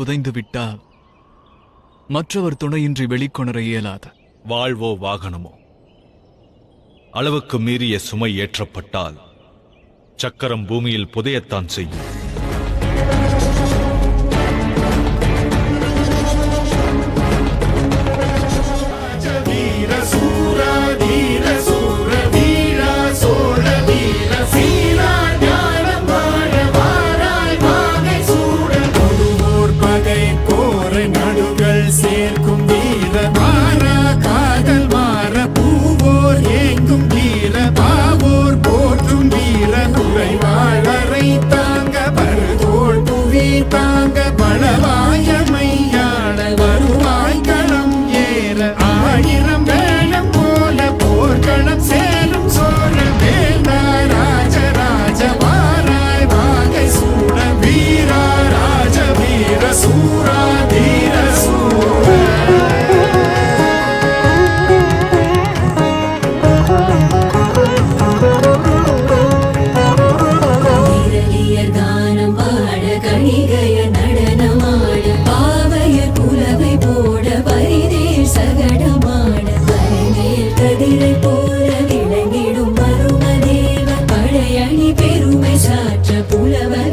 புதைந்து விட்டால் மற்றவர் துணையின்றி வெளிக்கொணர இயலாது. வாழ்வோ வாகனமோ? அளவுக்கு மீறிய சுமை ஏற்றப்பட்டால் சக்கரம் பூமியில் புதையத்தான் செய்யும். கதிரை போல விளங்கிடும் மருமதேவ பழையணி பெருமை சாற்ற புலவர்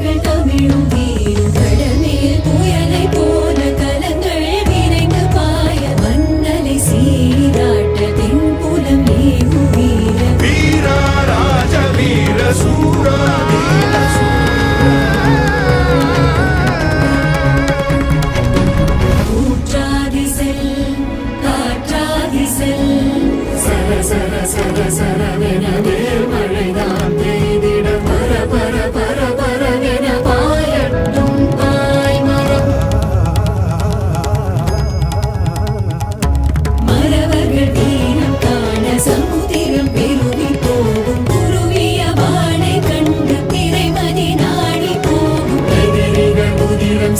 சர சர சரவென வேல் மழைதான் பெய்திட பர பர பர பரவென பாயட்டும் பாய்மரம் மறவர்கள் வீரம் காண சமுதிரம் பெருகி போகும் குருவிய வானை கண்டு திரைமதி நாடி போகும் எதிரிகள் உதிரம்